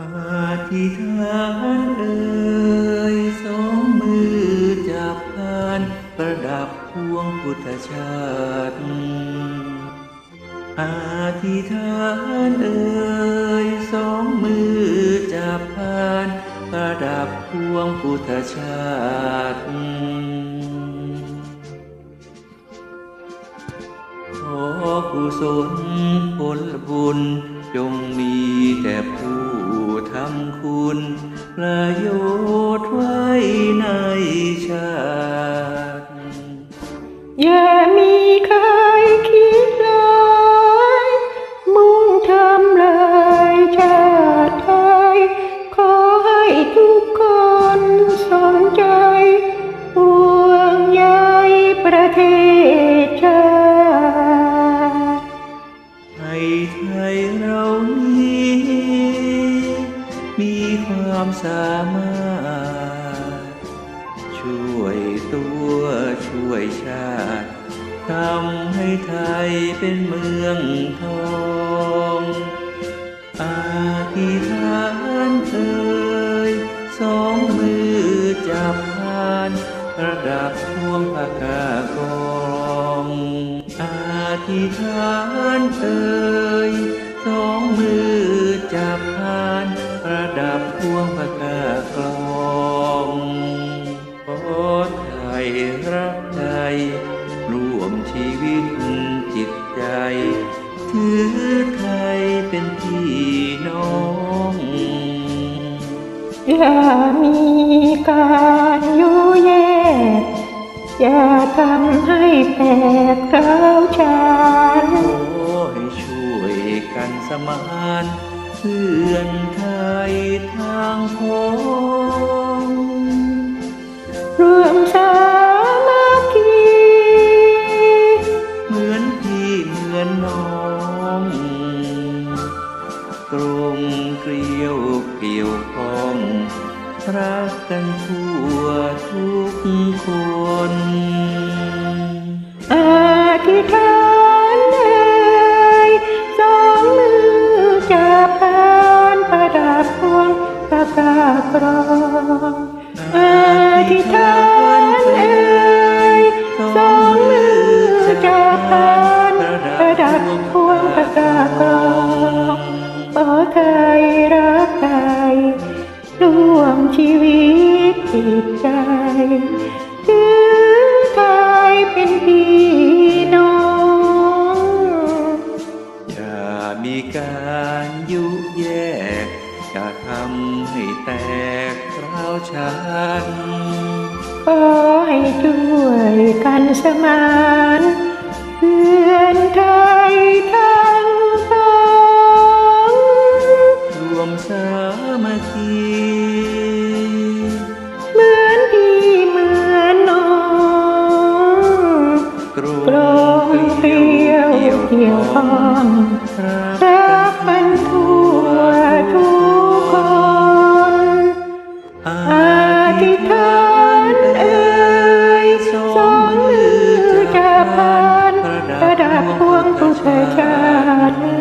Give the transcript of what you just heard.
ปาฏิทานเอ่ยสองมือจับพานประดับพวงพุทธชาติอาธิษฐานเอ่ยสองมือจับพานประดับพวงพุทธชาติขอกุศลผลบุญจงมีแต่ผู้ ทำคุณประโยชน์ไว้ในชาติ ช่วยตัวช่วยชาติ ทำให้ไทยเป็นเมืองทองอาธิษฐานเอ่ยสองมือจับพานระดับพวงพากากองอาธิษฐานเอ่ยสองมือจับพานระดับพวงพาก ชีวิตจิตใจ ถือไทยเป็นพี่น้องอย่ามีการยุแยกอย่าทำให้แตกร้าวชานขอให้ช่วยกันสมานเพื่อนไทยทางพ้อ เกลียวเกี่ยวข้อง รักกันทั่วทุกคนอธิษฐานเอ่ยสองมือจับพานประดับพวงประกาศรองอ ใจถือไทยเป็นพี่น้อง อย่ามีการยุแยกจะทำให้แตกร้าวชันขอให้ช่วยกันสมาน องรักมันทั่วทุกคนออธิษฐานเอ่ยสองมือจะพานประดับพวงพุทธชาติ